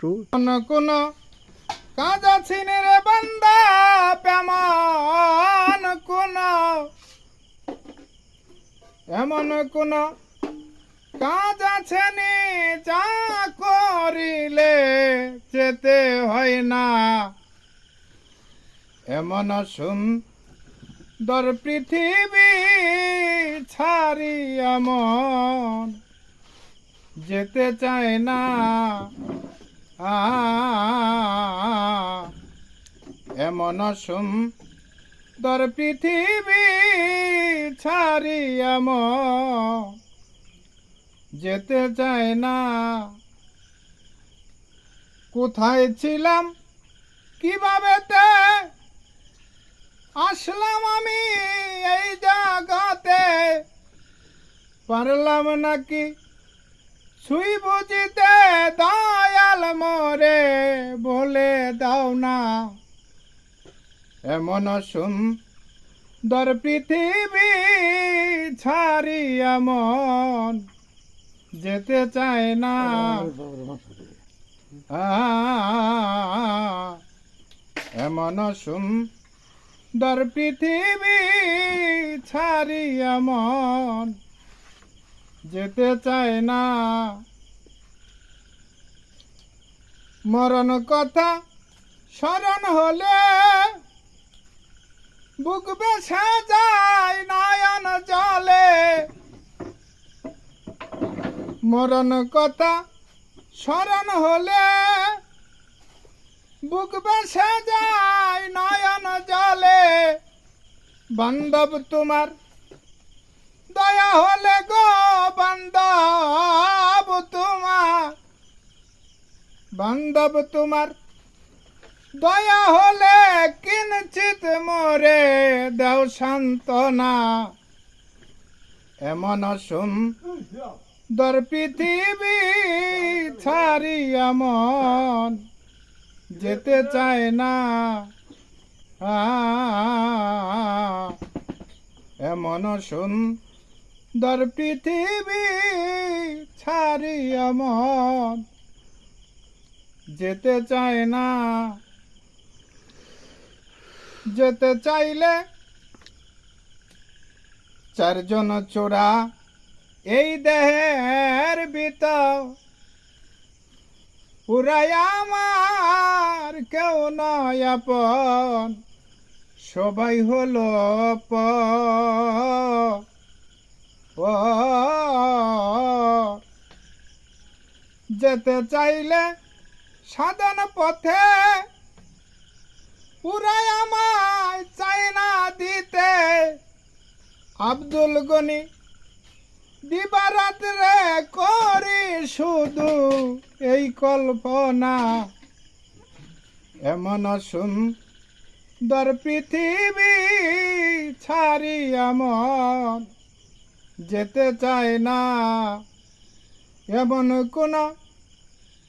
Two কোন কোন কাজ আছিনি রে বান্দা পেমন কোন। এমন কোন কাজ আছেনি যা করিলে যেতে হয় না। এমন সুন্দর পৃথিবী ছাড়িয়া মন যেতে চায় না। এমন সুন্দর পৃথিবী ছাড়িয়া মন যেতে চায় না। কোথায় ছিলাম? কীভাবে তে আসলাম আমি এই জায়গাতে পারলাম নাকি ছুই বুঝিতে এমন সুন্দর পৃথিবী ছাড়িয়া মন যেতে চায় না। এমন সুন্দর পৃথিবী ছাড়িয়া মন যেতে চায় না। মরণ কথা স্মরণ হলে বুক বেসে যায় নয়ন জলে। মরণ কথা স্মরণ হলে। বুক বেসে যায় নয়ন জলে। বান্ধব তোমার দয়া হলে গো বান্ধব তোমার। বান্ধব তোমার দয়া হলে কিঞ্চিত মোরে দেও সান্ত্বনা। এমন সুন্দর পৃথিবী ছাড়িয়া মন যেতে চায় না। এমন সুন্দর পৃথিবী ছাড়িয়া মন যেতে চায় না। যেতে চাইলে চারজন চোরা এই দেহের ভিতর আমার কেউ নয় সবাই হলো। পর। যেতে চাইলে সাধন পথে পুরাই আমায় চাই না দিতে। আব্দুল গনি দিবারাত্রে করি শুধু এই কল্পনা। এমন সুন্দর পৃথিবী ছাড়িয়া মন যেতে চায় না এমন কোন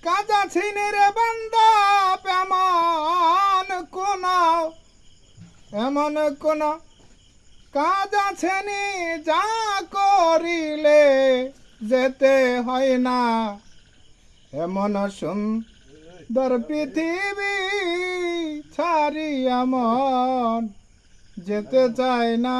কাজ আছিনি রে বান্দা, এমন কোন এমন কোন। কাজ আছেনি যা করিলে যেতে হয় না। এমন সুন্দর পৃথিবী ছাড়িয়া মন যেতে চায় না।